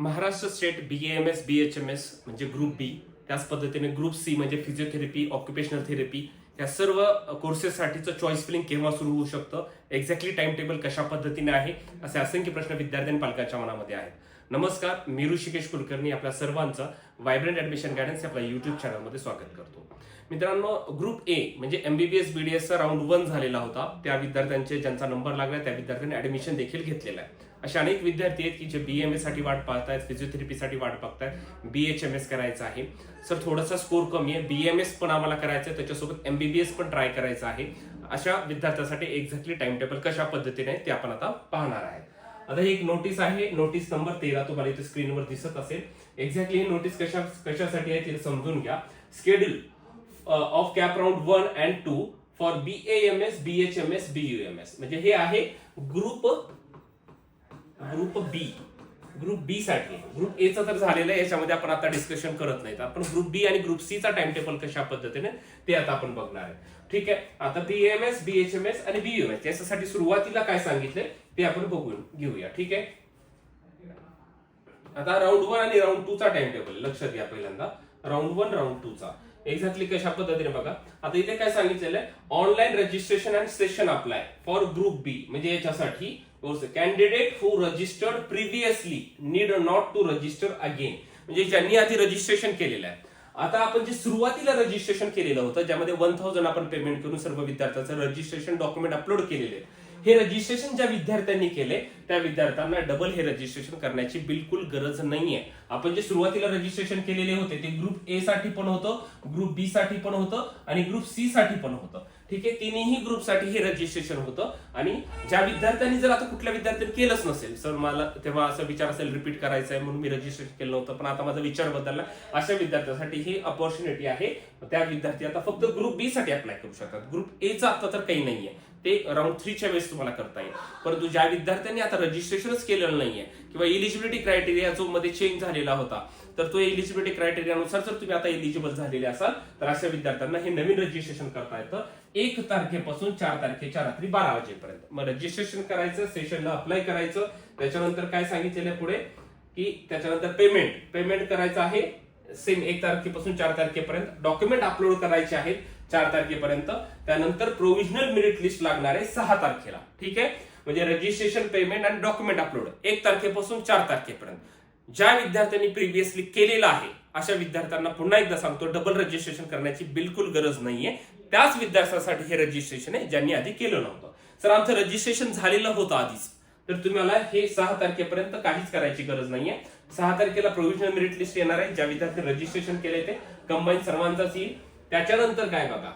Maharashtra state B M S B H M S म्हणजे group B त्याच पद्धतीने group C म्हणजे physiotherapy occupational therapy या सर्व कोर्सेससाठीचं चॉईस फिलिंग केव्हा सुरू होऊ शकतं? एक्झॅक्टली टाइम टेबल कशा पद्धतीने आहे? असे असंख्य प्रश्न विद्यार्थी आणि पालकांच्या मनामध्ये आहेत. नमस्कार मी ऋषिकेश कुलकर्णी आपल्या सर्वांचं व्हायब्रंट ऍडमिशन गायडन्स आपल्या युट्यूब चॅनलमध्ये स्वागत करतो. मित्रांनो ग्रुप ए म्हणजे एमबीबीएस बीडीएसचा राऊंड वन झालेला होता. त्या विद्यार्थ्यांचे ज्यांचा नंबर लागला त्या विद्यार्थ्यांनी ऍडमिशन देखील घेतलेलं आहे. असे अनेक विद्यार्थी आहेत की जे बी एम एसाठी वाट पाहतायत फिजिओथेरपीसाठी वाट बघतायत बी एच एम एस करायचं आहे. सर थोडासा स्कोर कमी आहे. बी एम एस पण आम्हाला करायचं आहे त्याच्यासोबत एमबीबीएस पण ट्राय करायचं आहे. अशा विद्यार्थ्यासाठी एक्झॅक्टली टाइम टेबल कशा पद्धतीने ते आपण आता पाहणार आहे. आता एक नोटीस आहे. नोटीस नंबर तेरा तुम्हाला इथे स्क्रीनवर दिसत असेल. एक्झॅक्टली ही नोटीस कशा कशासाठी आहे ते समजून घ्या. Schedule of CAP round one and two for B M S B H M S B U M S म्हणजे हे आहे group group B group B साठी. ग्रुप ए चा तर झालेलं आहे याच्यामध्ये आपण आता डिस्कशन करत नाहीत. आपण ग्रुप बी आणि ग्रुप सी चा टाइम टेबल कशा पद्धतीने ते आता आपण बघणार आहे. ठीक आहे? आता B M S B H M S आणि बी एम एस याच्यासाठी सुरुवातीला काय सांगितलंय ते आपण बघून घेऊया. ठीक आहे? आता राऊंड वन आणि राऊंड टू चा टाइम टेबल लक्षात घ्या पहिल्यांदा. राऊंड वन राऊंड टू चा. एक्झॅक्टली कशा पद्धतीने बघा. आता इथे काय सांगितलेलं आहे online registration and session apply for group B म्हणजे याच्यासाठी also candidate who registered previously need not to register again म्हणजे ज्यांनी आधी रजिस्ट्रेशन केलेलं आहे आता आपण जे सुरुवातीला रजिस्ट्रेशन केलेलं होतं ज्यामध्ये वन थाउजंड आपण पेमेंट करून सर्व विद्यार्थ्यांचं रजिस्ट्रेशन डॉक्युमेंट अपलोड केलेले आहे. हे रजिस्ट्रेशन ज्या विद्यार्थ्यांनी केले त्या विद्यार्थ्यांना डबल हे रजिस्ट्रेशन करण्याची बिलकुल गरज नाहीये. आपण जे सुरुवातीला रजिस्ट्रेशन केलेले होते ते ग्रुप ए साठी पण होतं ग्रुप बी साठी पण होतं आणि ग्रुप सी साठी पण होतं. ठीक आहे? तिन्ही ग्रुपसाठी हे रजिस्ट्रेशन होतं आणि ज्या विद्यार्थ्यांनी जर आता कुठल्या विद्यार्थ्यांनी केलंच नसेल सर मला तेव्हा असा विचार असेल रिपीट करायचं आहे म्हणून मी रजिस्ट्रेशन केलं नव्हतं पण आता माझा विचार बदलला. अशा विद्यार्थ्यांसाठी ही अपॉर्च्युनिटी आहे. त्या विद्यार्थी आता फक्त ग्रुप बी साठी अप्लाय करू शकतात. ग्रुप ए चा आता तर काही नाहीये. ते राऊंड थ्रीच्या वेळेस तुम्हाला करता येईल. परंतु ज्या विद्यार्थ्यांनी आता रजिस्ट्रेशनच केलेलं नाहीये किंवा इलिजिबिलिटी क्रायटेरिया जो मध्ये चेंज झालेला होता तर तो इलिजिबिलिटी क्रायटेरियानुसार जर तुम्ही आता एलिजिबल झालेले असाल तर अशा विद्यार्थ्यांना हे नवीन रजिस्ट्रेशन करता येतं. एक तारखेपासून चार तारखेच्या रात्री बारा वाजेपर्यंत. मग रजिस्ट्रेशन करायचं सेशनला अप्लाय करायचं. त्याच्यानंतर काय सांगितलेलं पुढे? की त्याच्यानंतर पेमेंट पेमेंट करायचं आहे. सेम एक तारखेपासून चार तारखेपर्यंत. डॉक्युमेंट अपलोड करायचे आहेत. चार तारखेपर्यंत. त्यानंतर प्रोव्हिजनल मेरिट लिस्ट लागणार आहे सहा तारखेला. ठीक आहे? म्हणजे रजिस्ट्रेशन पेमेंट आणि डॉक्युमेंट अपलोड एक तारखेपासून चार तारखेपर्यंत. ज्या विद्यार्थ्यांनी प्रिव्हियसली केलेलं आहे अशा विद्यार्थ्यांना पुन्हा एकदा सांगतो डबल रजिस्ट्रेशन करण्याची बिलकुल गरज नाहीये. त्याच विद्यार्थ्यांसाठी हे रजिस्ट्रेशन आहे ज्यांनी आधी केलं नव्हतं. सर आमचं रजिस्ट्रेशन झालेलं होतं आधीच. तर तुम्हाला हे सहा तारखेपर्यंत काहीच करायची गरज नाहीये. सहा तारखेला प्रोव्हिजनल मेरिट लिस्ट येणार आहे ज्या विद्यार्थी रजिस्ट्रेशन केले ते. कंबाईन सर्वांचाच येईल. त्याच्यानंतर काय बघा?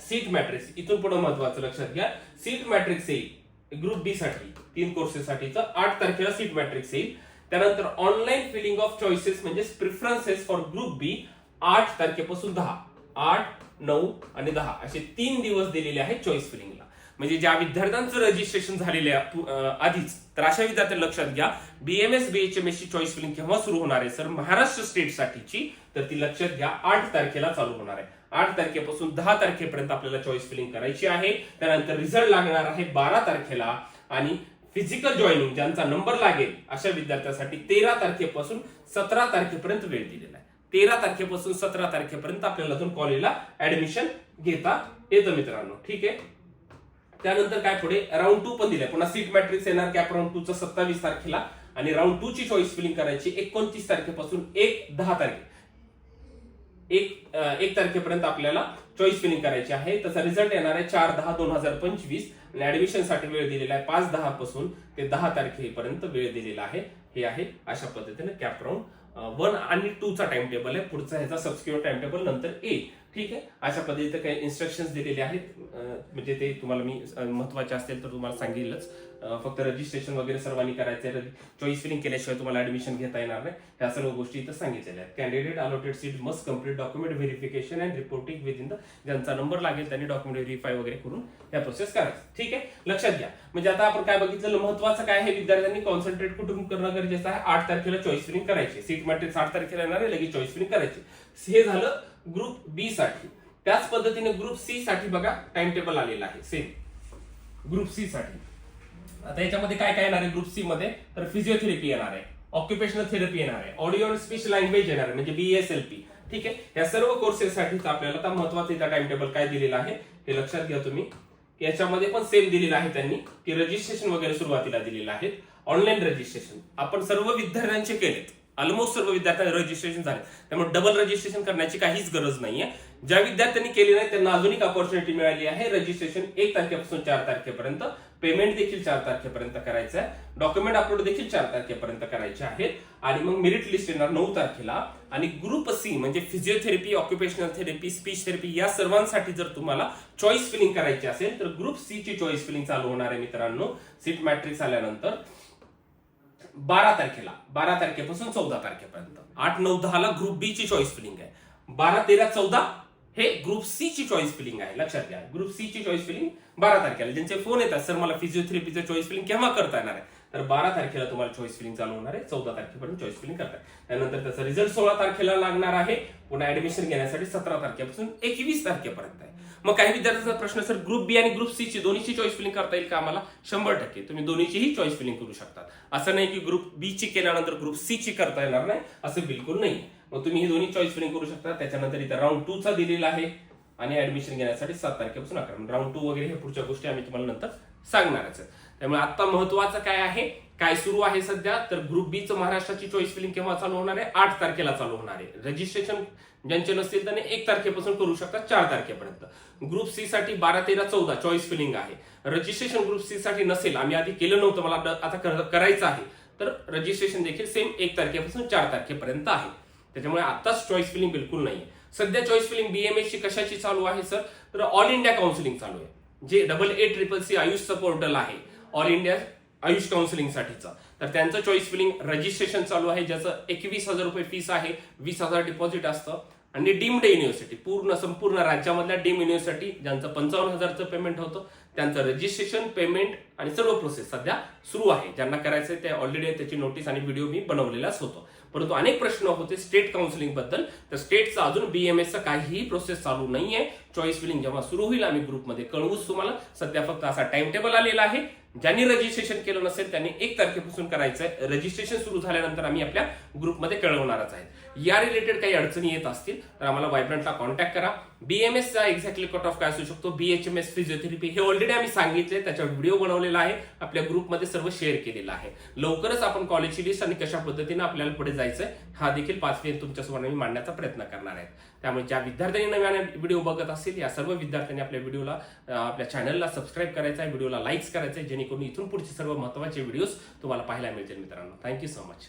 सीट मॅट्रिक्स इथून पुढे महत्वाचं लक्षात घ्या. सीट मॅट्रिक्स येईल. ग्रुप डी साठी. तीन कोर्सेससाठीचं आठ तारखेला सीट मॅट्रिक्स येईल. त्यानंतर ऑनलाईन फिलिंग ऑफ चॉईसेस म्हणजे प्रिफरन्सेस फॉर ग्रुप बी आठ तारखेपासून दहा. आठ नऊ आणि दहा. असे तीन दिवस दिलेले आहेत चॉईस फिलिंगला म्हणजे ज्या विद्यार्थ्यांचं रजिस्ट्रेशन झालेलं आहे आधीच तर अशा विद्यार्थ्यांना लक्षात घ्या. बीएमएस बीएचएमएस ची चॉईस फिलिंग केव्हा सुरू होणार आहे सर महाराष्ट्र स्टेटसाठीची तर ती लक्षात घ्या आठ तारखेला चालू होणार आहे. आठ तारखेपासून दहा तारखेपर्यंत आपल्याला चॉईस फिलिंग करायची आहे. त्यानंतर रिझल्ट लागणार आहे बारा तारखेला आणि फिजिकल जॉईनिंग ज्यांचा नंबर लागेल अशा विद्यार्थ्यांसाठी तेरा तारखेपासून सतरा तारखेपर्यंत वेळ दिलेला आहे. तेरा तारखेपासून सतरा तारखेपर्यंत आपल्याला अजून कॉलेजला ऍडमिशन घेता येतं मित्रांनो. ठीक आहे? त्यानंतर काय पुढे? राऊंड टू पण दिलाय. पुन्हा सीट मॅट्रिक्स येणार कॅप राऊंड टू चा सत्तावीस तारखेला आणि राऊंड टू ची चॉईस फिलिंग करायची एकोणतीस तारखेपासून एक दहा तारखे. एक एक तारखेपर्यंत आपल्याला चॉईस फिलिंग करायची आहे. तसा रिझल्ट येणार आहे चार दहा दोन हजार पंचवीस. आणि ऍडमिशनसाठी वेळ दिलेला आहे पाच दहा पासून ते दहा तारखेपर्यंत वेळ दिलेला आहे. हे आहे अशा पद्धतीने कॅप राऊंड वन आणि टू चा टाइम टेबल आहे. पुढचा ह्याचा सबस्क्रिप्ट टाइम टेबल नंतर ए ठीक आहे? अशा पद्धतीचे काही इन्स्ट्रक्शन दिलेले आहेत. म्हणजे ते तुम्हाला मी महत्त्वाचे असतील तर तुम्हाला सांगेलच. फक्त रजिस्ट्रेशन वगैरे सर्वांनी करायचं आहे चॉईस फिलिंग केल्याशिवाय तुम्हाला ऍडमिशन घेता येणार नाही. ह्या सर्व गोष्टी इथं सांगितलेल्या आहेत. Candidate allotted seat must complete document verification and reporting within the ज्यांचा नंबर लागेल त्यांनी डॉक्युमेंट व्हेरीफाय वगैरे करून ह्या प्रोसेस करायचं. ठीक आहे? लक्षात घ्या. म्हणजे आता आपण काय बघितलं महत्वाचं काय आहे? विद्यार्थ्यांनी कॉन्सन्ट्रेट कुठून करणं गरजेचं आहे? आठ तारखेला चॉईस फिलिंग करायची सीट ट्रीटमेंट साठ तारखेला येणार आहे लगेच चॉईस फिलिंग करायची. हे झालं ग्रुप बी साठी. त्याच पद्धतीने ग्रुप सी साठी बघा टाइम टेबल आलेला आहे. सेम ग्रुप सी साठी. आता याच्यामध्ये काय काय येणार आहे ग्रुप सी मध्ये? तर फिजिओथेरपी येणार आहे. ऑक्युपेशनल थेरपी येणार आहे. ऑडिओ अँड स्पीच लँग्वेज येणार आहे म्हणजे बीएसएलपी ठीक आहे? या सर्व कोर्सेससाठी आपल्याला आता महत्वाचं इथं टाइम टेबल काय दिलेलं आहे हे लक्षात घ्या तुम्ही. याच्यामध्ये पण सेम दिलेलं आहे त्यांनी की रजिस्ट्रेशन वगैरे सुरुवातीला दिलेलं आहे. ऑनलाईन रजिस्ट्रेशन आपण सर्व विद्यार्थ्यांचे केलेत. ऑलमोस्ट सर्व विद्यार्थ्यांना रजिस्ट्रेशन झाले. त्यामुळे डबल रजिस्ट्रेशन करण्याची काहीच गरज नाहीये. ज्या विद्यार्थ्यांनी केली नाही त्यांना अजून एक ऑपॉर्च्युनिटी मिळाली आहे. रजिस्ट्रेशन एक तारखेपासून चार तारखेपर्यंत. पेमेंट देखील चार तारखेपर्यंत करायचं आहे. डॉक्युमेंट अपलोड देखील चार तारखेपर्यंत करायचे आहेत. आणि मग मेरिट लिस्ट येणार नऊ तारखेला. आणि ग्रुप सी म्हणजे physiotherapy occupational therapy speech therapy या सर्वांसाठी जर तुम्हाला चॉईस फिलिंग करायची असेल तर ग्रुप सी ची चॉईस फिलिंग चालू होणार आहे मित्रांनो. सीट मॅट्रिक्स आल्यानंतर. बारा तारखेला बारा तारखेपासून चौदा तारखेपर्यंत. आठ नऊ दहाला ग्रुप बी ची चॉईस फिलिंग आहे. बारा तेरा चौदा हे ग्रुप सी ची चॉईस फिलिंग आहे. लक्षात घ्या ग्रुप सी ची चॉईस फिलिंग बारा तारखेला. ज्यांचे फोन येतात सर मला फिजिओथेरपीचं चॉईस फिलिंग केव्हा करता येणार आहे? तर बारा तारखेला तुम्हाला चॉईस फिलिंग चालू होणार आहे. चौदा तारखेपर्यंत चॉईस फिलिंग करताय. त्यानंतर त्याचा रिझल्ट सोळा तारखेला लागणार आहे. पुन्हा ऍडमिशन घेण्यासाठी सतरा तारखेपासून एकवीस तारखेपर्यंत आहे. मग काही विद्यार्थ्यांचा प्रश्न सर ग्रुप बी आणि ग्रुप सी ची दोन्हीची चॉईस फिलिंग करता येईल का आम्हाला? शंभर टक्के. तुम्ही दोन्हीचीही चॉईस फिलिंग करू शकतात. असं नाही की ग्रुप बी ची केल्यानंतर ग्रुप सी ची करता येणार नाही. असं बिलकुल नाही. मग तुम्ही ही दोन्ही चॉईस फिलिंग करू शकता. त्याच्यानंतर इथं राऊंड टू चा दिलेला आहे. आणि ऍडमिशन घेण्यासाठी सात तारखेपासून अकरा राऊंड टू वगैरे हे पुढच्या गोष्टी आम्ही तुम्हाला नंतर सांगणारच आहे त्यामुळे आता महत्वाचं काय आहे? काय सुरू आहे सध्या? तर ग्रुप बी चं महाराष्ट्राची चॉईस फिलिंग केव्हा चालू होणार आहे? आठ तारखेला चालू होणार आहे. रजिस्ट्रेशन ज्यांचे नसतील त्यांनी एक तारखेपासून करू शकतात चार तारखेपर्यंत. ग्रुप सी साठी बारा तेरा चौदा चॉईस फिलिंग आहे. रजिस्ट्रेशन ग्रुप सी साठी नसेल आम्ही आधी केलं नव्हतं मला आता- आता कर- करायचं आहे. तर रजिस्ट्रेशन देखील सेम एक तारखेपासून चार तारखेपर्यंत आहे. त्याच्यामुळे आताच चॉईस फिलिंग बिलकुल नाही सध्या चॉईस फिलिंग बीएमएस ची कशाची चालू आहे सर तर ऑल इंडिया काउन्सिलिंग चालू आहे. जे डबल ए ट्रिपल सी आयुषचं पोर्टल आहे. ऑल इंडिया आयुष काउन्सिलिंगसाठीचा तर त्यांचं चॉईस फिलिंग रजिस्ट्रेशन चालू आहे ज्याचं एकवीस हजार रुपये फीस आहे वीस हजार डिपॉझिट असतं. आणि डीम्ड युनिव्हर्सिटी पूर्ण संपूर्ण राज्यामधल्या डीम युनिव्हर्सिटी ज्यांचं पंचावन्न हजारचं पेमेंट होतं त्यांचं रजिस्ट्रेशन पेमेंट आणि सर्व प्रोसेस सध्या सुरू आहे. ज्यांना करायचं ते ऑलरेडी त्याची नोटीस आणि व्हिडिओ मी बनवलेलाच होतो. परंतु अनेक प्रश्न होते स्टेट काउन्सिलिंगबद्दल. तर स्टेटचं अजून बीएमएसचं काहीही प्रोसेस चालू नाहीये. चॉईस फिलिंग जेव्हा सुरू होईल आम्ही ग्रुपमध्ये कळवूच तुम्हाला. सध्या फक्त असा टाइम टेबल आलेला आहे. ज्यांनी रजिस्ट्रेशन केलं नसेल त्यांनी एक तारखेपासून करायचं आहे रजिस्ट्रेशन सुरू झाल्यानंतर आम्ही आपल्या ग्रुपमध्ये कळवणारच आहे या रिलेटेड काही अडचणी येत असतील तर आम्हाला वायब्रंटला कॉन्टॅक्ट करा. बीएमएसचा एक्झॅक्टली कट ऑफ काय असू शकतो? बीएचएमएस फिजिओथेरपी हे ऑलरेडी आम्ही सांगितले त्याच्यावर व्हिडिओ बनवलेला आहे आपल्या ग्रुपमध्ये सर्व शेअर केलेला आहे. लवकरच आपण कॉलेजची लिस्ट आणि कशा पद्धतीने आपल्याला पुढे जायचंय हा देखील पाच दिन तुमच्यासमोर आम्ही मांडण्याचा प्रयत्न करणार आहे त्यामुळे ज्या विद्यार्थ्यांनी नव्याने व्हिडिओ बघत असतील या सर्व विद्यार्थ्यांनी आपल्या व्हिडिओला आपल्या चॅनलला सबस्क्राईब करायचं आहे व्हिडिओला लाईक्स करायचं आहे जेणेकरून इथून पुढचे सर्व महत्त्वाचे व्हिडिओज तुम्हाला पाहायला मिळतील मित्रांनो. Thank you so much